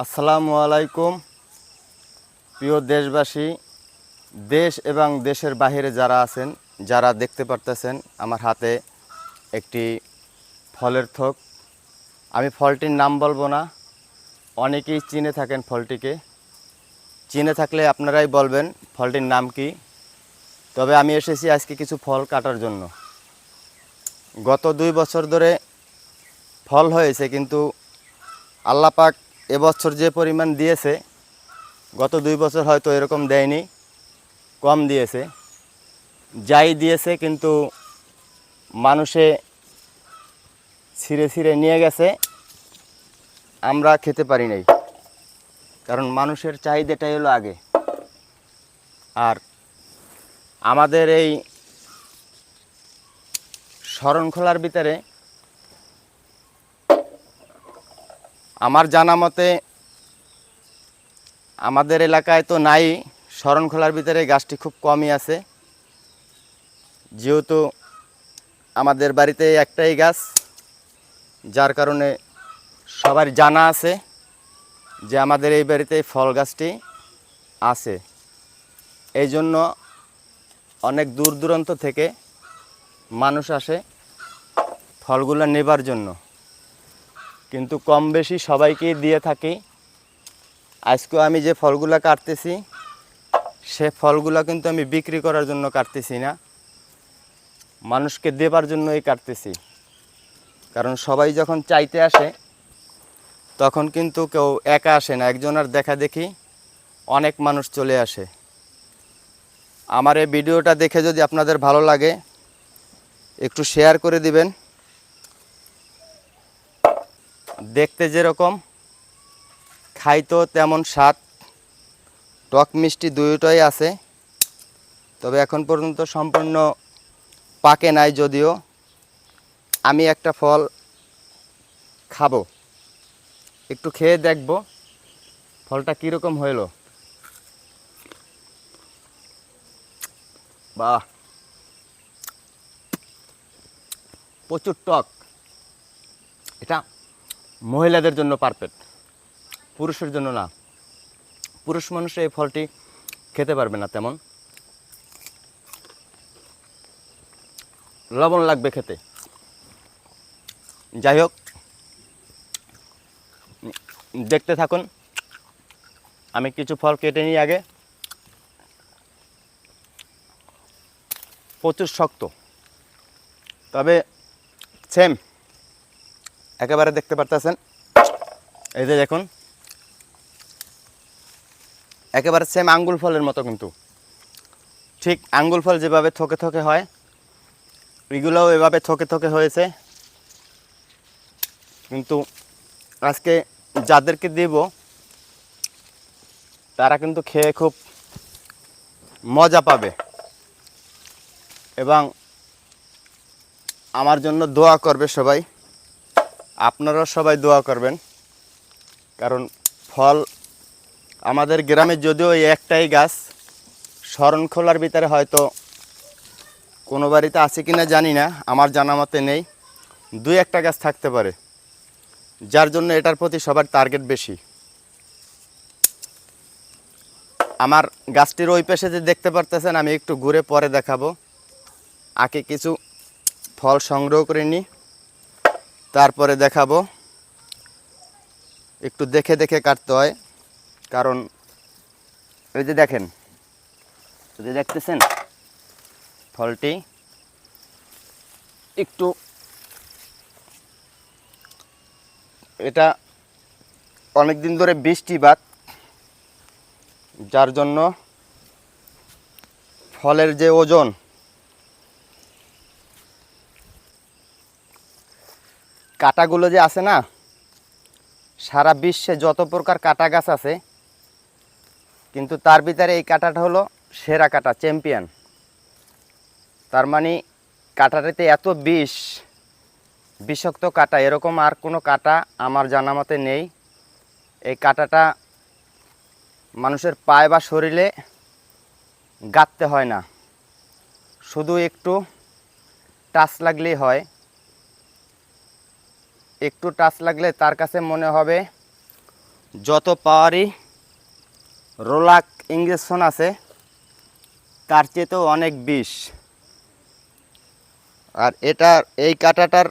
আসসালামু আলাইকুম। প্রিয় দেশবাসী, দেশ এবং দেশের বাইরে যারা আছেন, যারা দেখতে পারতেছেন আমার হাতে একটি ফলের থোক। আমি ফলটির নাম বলব না, অনেকেই চিনে থাকেন ফলটিকে। চিনে থাকলে আপনারাই বলবেন ফলটির নাম কি। তবে আমি এসেছি আজকে কিছু ফল কাটার জন্য। গত দুই বছর ধরে ফল হয়েছে, কিন্তু আল্লাপাক এবছর যে পরিমাণ দিয়েছে, গত দুই বছর হয়তো এরকম দেয়নি, কম দিয়েছে। যাই দিয়েছে কিন্তু মানুষে ছিঁড়ে ছিঁড়ে নিয়ে গেছে, আমরা খেতে পারি নাই। কারণ মানুষের চাহিদাটাই হলো আগে। আর আমাদের এই শরণখোলার ভিতরে আমার জানা মতে, আমাদের এলাকায় তো নাই শরণখোলার ভিতরে গাছটি খুব কমই আছে। যেহেতু আমাদের বাড়িতে একটাই গাছ, যার কারণে সবার জানা আছে যে আমাদের এই বাড়িতে ফল গাছটি আছে। এই জন্য অনেক দূর দূরান্ত থেকে মানুষ আসে ফলগুলো নেবার জন্য। কিন্তু কম বেশি সবাইকেই দিয়ে থাকি। আজকে আমি যে ফলগুলো কাটতেছি, সে ফলগুলো কিন্তু আমি বিক্রি করার জন্য কাটতেছি না। মানুষকে দেবার জন্যই কাটতেছি। কারণ সবাই যখন চাইতে আসে, তখন কিন্তু কেউ একা আসে না একজনের দেখা দেখি অনেক মানুষ চলে আসে। আমার এই ভিডিওটা দেখে যদি আপনাদের ভালো লাগে, একটু শেয়ার করে দিবেন। দেখতে যেরকম খাইতো তেমন স্বাদ। টক মিষ্টি দুইটাই আছে, তবে এখন পর্যন্ত সম্পূর্ণ পাকে নাই যদিও। আমি একটা ফল খাব, একটু খেয়ে দেখব, ফলটা কীরকম হইল। বাহ! প্রচুর টক। এটা মহিলাদের জন্য পারফেক্ট পুরুষের জন্য না। পুরুষ মানুষ এই ফলটি খেতে পারবে না তেমন। লবণ লাগবে খেতে। যাই হোক, দেখতে থাকুন। আমি কিছু ফল কেটে নিই আগে। প্রচুর শক্ত। তবে সেম একেবারে দেখতে পারতেছেন। এই যে দেখুন। একেবারে সেম আঙ্গুল ফলের মতো কিন্তু। ঠিক আঙ্গুল ফল যেভাবে থকে থকে হয়, এগুলোও এভাবে থকে থকে হয়েছে। কিন্তু আজকে যাদেরকে দেব, তারা কিন্তু খেয়ে খুব মজা পাবে। এবং আমার জন্য দোয়া করবে সবাই। আপনারাও সবাই দোয়া করবেন। কারণ ফল আমাদের গ্রামে যদিও এই একটাই গাছ শরণখোলার ভিতরে হয়তো কোনো বাড়িতে আছে কিনা জানি না, আমার জানা মতে নেই। দুই একটা গাছ থাকতে পারে, যার জন্য এটার প্রতি সবার টার্গেট বেশি। আমার গাছটির ওই পাশে যে দেখতে পারতেছেন, আমি একটু ঘুরে পরে দেখাবো। আগে কিছু ফল সংগ্রহ করে নিই। তারপরে দেখাবো। একটু দেখে দেখে কাটতে হয়, কারণ এই যে দেখেন, যদি দেখতেছেন ফলটি একটু এটা অনেক দিন ধরে বৃষ্টিপাত যার জন্য ফলের যে ওজন কাটাগুলো যে আছে না, সারা বিশ্বে যত প্রকার কাটা গাছ আছে, কিন্তু তার ভিতরে এই কাটাটা হলো সেরা কাটা, চ্যাম্পিয়ন। তার মানে কাটাটাতে এত বিষ, বিষাক্ত কাটা, এরকম আর কোনো কাটা আমার জানা মতে নেই। এই কাটাটা মানুষের পায়ে বা শরীরে গাঁততে হয় না। শুধু একটু টাচ লাগলেই হয়। একটু টাচ লাগলে তার কাছে মনে হবে যত পাওয়ারই রোলাক ইঞ্জেকশন আছে, তার চেয়েতেও অনেক বিষ। আর এটা, এই কাঁটাটার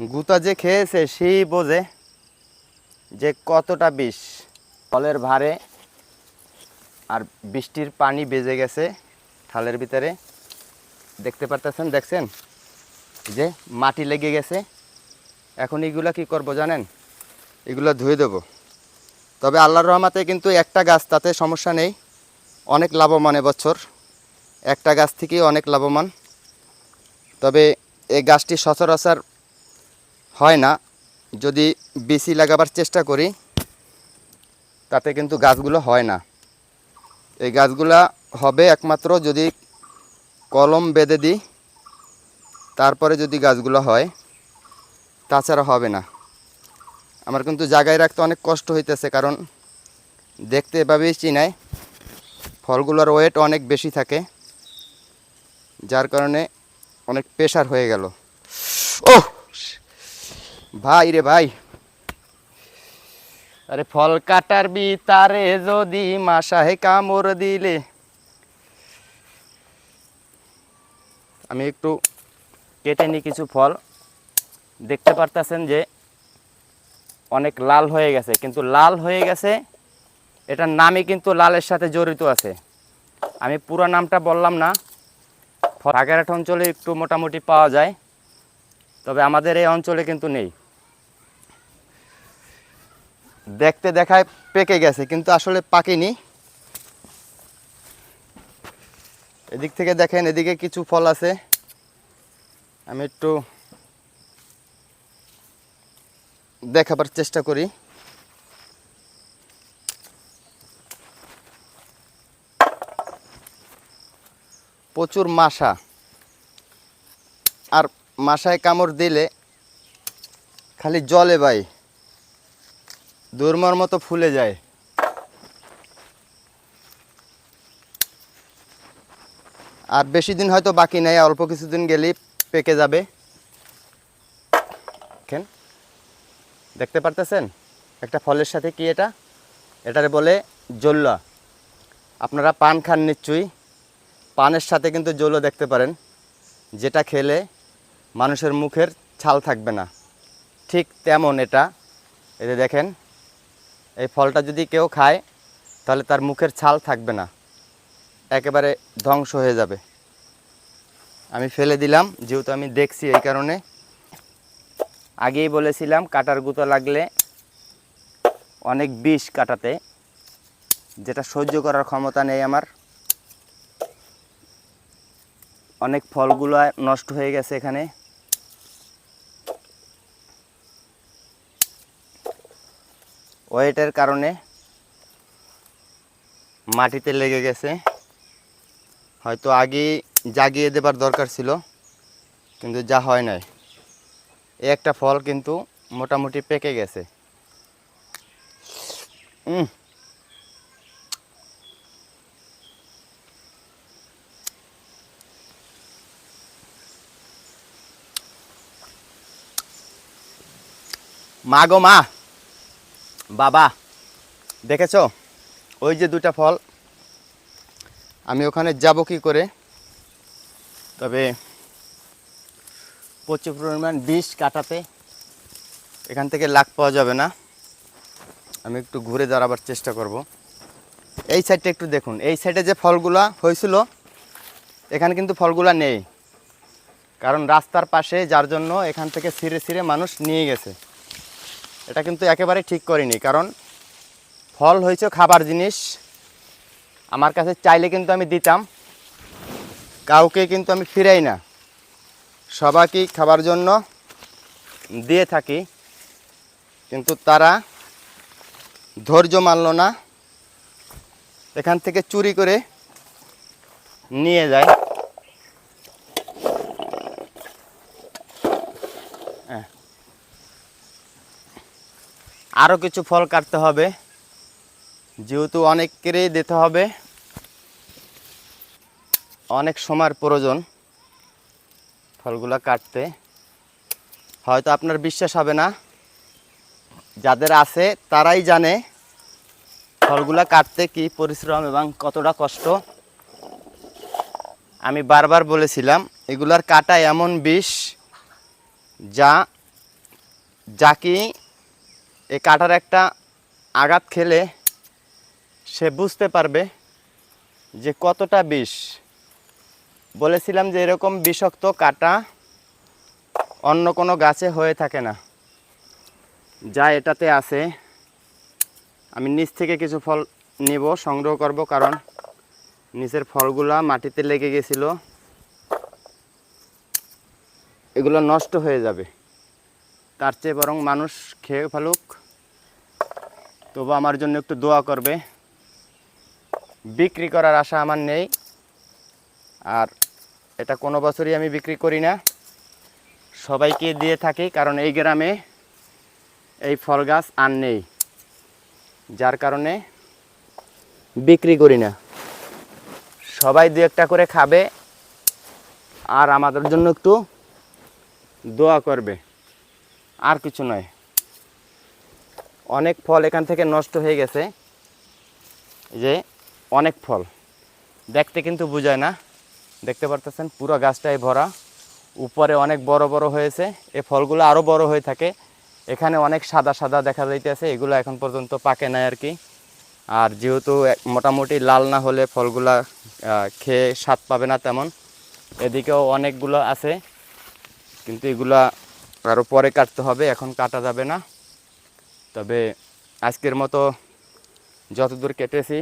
গুতা যে খেয়েছে, সেই বোঝে যে কতটা বিষ। ফলের ভারে আর বৃষ্টির পানি বেজে গেছে থালের ভিতরে। দেখতে পারতেছেন, দেখছেন? যে মাটি লেগে গেছে। এখন এগুলা কি করব জানেন? এগুলো ধুয়ে দেবো। তবে আল্লাহর রহমাতে কিন্তু একটা গাছ তাতে সমস্যা নেই। অনেক লাভবান বছর একটা গাছ থেকেই অনেক লাভবান। তবে এই গাছটি সচরাচর হয় না। যদি বেশি লাগাবার চেষ্টা করি, তাতে কিন্তু গাছগুলো হয় না। এই গাছগুলা হবে একমাত্র যদি কলম বেঁধে দিই, তারপরে যদি গাছগুলো হয় তাছাড়া হবে না। আমার কিন্তু জায়গায় রাখতে অনেক কষ্ট হইতেছে, কারণ দেখতে এভাবেই চিনায় ফলগুলোর ওয়েট অনেক বেশি থাকে, যার কারণে অনেক প্রেশার হয়ে গেল। ও ভাই রে ভাই। আরে ফল কাটার বি তারে যদি মাসাহে কামড় দিলে। আমি একটু কেটে নিই কিছু ফল। দেখতে পারতেছেন যে অনেক লাল হয়ে গেছে, কিন্তু লাল হয়ে গেছে, এটার নামই কিন্তু লালের সাথে জড়িত আছে। আমি পুরো নামটা বললাম না রাগেরহাট অঞ্চলে একটু মোটামুটি পাওয়া যায়, তবে আমাদের এই অঞ্চলে কিন্তু নেই। দেখতে দেখায় পেকে গেছে, কিন্তু আসলে পাকেনি। এদিক থেকে দেখেন, এদিকে কিছু ফল আছে। আমি একটু দেখাবার চেষ্টা করি। প্রচুর মাশা। আর মাশায় কামড় দিলে খালি জলে ভাই, দুর্মার মতো ফুলে যায়। আর বেশি দিন হয়তো বাকি নেই, অল্প কিছুদিন গেলেই পেকে যাবে। দেখতে পারতেছেন? একটা ফলের সাথে কি এটা? এটারে বলে জল্লা। আপনারা পান খান নিশ্চয়ই। পানের সাথে কিন্তু জলো দেখতে পারেন। যেটা খেলে মানুষের মুখের ছাল থাকবে না। ঠিক তেমন এটা। এতে দেখেন, এই ফলটা যদি কেউ খায়, তাহলে তার মুখের ছাল থাকবে না। একেবারে ধ্বংস হয়ে যাবে। আমি ফেলে দিলাম, যেহেতু আমি দেখছি এই কারণে। আগেই বলেছিলাম কাটার গুঁতো লাগলে অনেক বিষ কাটাতে, যেটা সহ্য করার ক্ষমতা নেই আমার। অনেক ফলগুলো নষ্ট হয়ে গেছে এখানে। ওয়েটের কারণে মাটিতে লেগে গেছে। হয়তো আগেই জাগিয়ে দেবার দরকার ছিল, কিন্তু যা হয় নাই। একটা ফল কিন্তু মোটামুটি পেকে গেছে। মা গো মা, বাবা, দেখেছ? ওই যে দুটা ফল, আমি ওখানে যাব কি করে? তবে প্রচুর পরিমাণ বিষ কাটাতে এখান থেকে লাখ পাওয়া যাবে না। আমি একটু ঘুরে দাঁড়াবার চেষ্টা করব। এই সাইডটা একটু দেখুন। এই সাইডে যে ফলগুলা হয়েছিল, এখানে কিন্তু ফলগুলা নেই। কারণ রাস্তার পাশে, যার জন্য এখান থেকে ছিঁড়ে ছিঁড়ে মানুষ নিয়ে গেছে। এটা কিন্তু একেবারে ঠিক করিনি, কারণ ফল হয়েছে খাবার জিনিস। আমার কাছে চাইলে কিন্তু আমি দিতাম। কাউকে কিন্তু আমি ফিরাই না। সবাইকেই খাবার জন্য দিয়ে থাকি, কিন্তু তারা ধৈর্য মানল না। এখান থেকে চুরি করে নিয়ে যায়। হ্যাঁ। আরও কিছু ফল কাটতে হবে, যেহেতু অনেকেরই দিতে হবে। অনেক সময়ের প্রয়োজন। ফলগুলো কাটতে। হয়তো আপনার বিশ্বাস হবে না। যাদের আছে, তারাই জানে ফলগুলা কাটতে কি পরিশ্রম এবং কতটা কষ্ট। আমি বারবার বলেছিলাম, এগুলার কাটা এমন বিষ যা যা কি এই কাটার একটা আঘাত খেলে সে বুঝতে পারবে যে কতটা বিষ। বলেছিলাম যে এরকম বিষাক্ত কাটা অন্য কোনো গাছে হয়ে থাকে না। যা এটাতে আছে। আমি নিচ থেকে কিছু ফল নিব, সংগ্রহ করব কারণ নিচের ফলগুলা মাটিতে লেগে গেছিল। এগুলো নষ্ট হয়ে যাবে। তার চেয়ে বরং মানুষ খেয়ে ফেলুক। তবু আমার জন্য একটু দোয়া করবে। বিক্রি করার আশা আমার নেই। আর এটা কোনো বছরই আমি বিক্রি করি না। সবাইকে দিয়ে থাকি, কারণ এই গ্রামে এই ফল গাছ আর নেই, যার কারণে বিক্রি করি না। সবাই দু একটা করে খাবে আর আমাদের জন্য একটু দোয়া করবে, আর কিছু নয়। অনেক ফল এখান থেকে নষ্ট হয়ে গেছে, যে অনেক ফল। দেখতে কিন্তু বোঝায় না। দেখতে পারতেছেন, পুরো গাছটাই ভরা। উপরে অনেক বড় বড় হয়েছে। এ ফলগুলো আরও বড় হয়ে থাকে। এখানে অনেক সাদা সাদা দেখা যাইতেছে। এগুলো এখন পর্যন্ত পাকে নাই আর কি। আর যেহেতু মোটামুটি লাল না হলে ফলগুলা খেয়ে স্বাদ পাবে না তেমন। এদিকেও অনেকগুলো আছে। কিন্তু এগুলা আরও পরে কাটতে হবে। এখন কাটা যাবে না। তবে আজকের মতো যতদূর কেটেছি,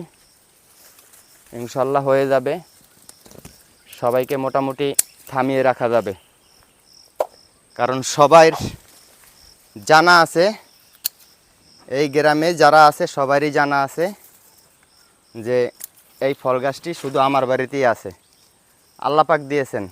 ইনশাল্লাহ হয়ে যাবে। সবাইকে মোটামুটি থামিয়ে রাখা যাবে। কারণ সবাই জানা আছে, এই গ্রামে যারা আছে সবারই জানা আছে যে এই ফল গাছটি শুধু আমার বাড়িতেই আছে। আল্লাপাক দিয়েছেন।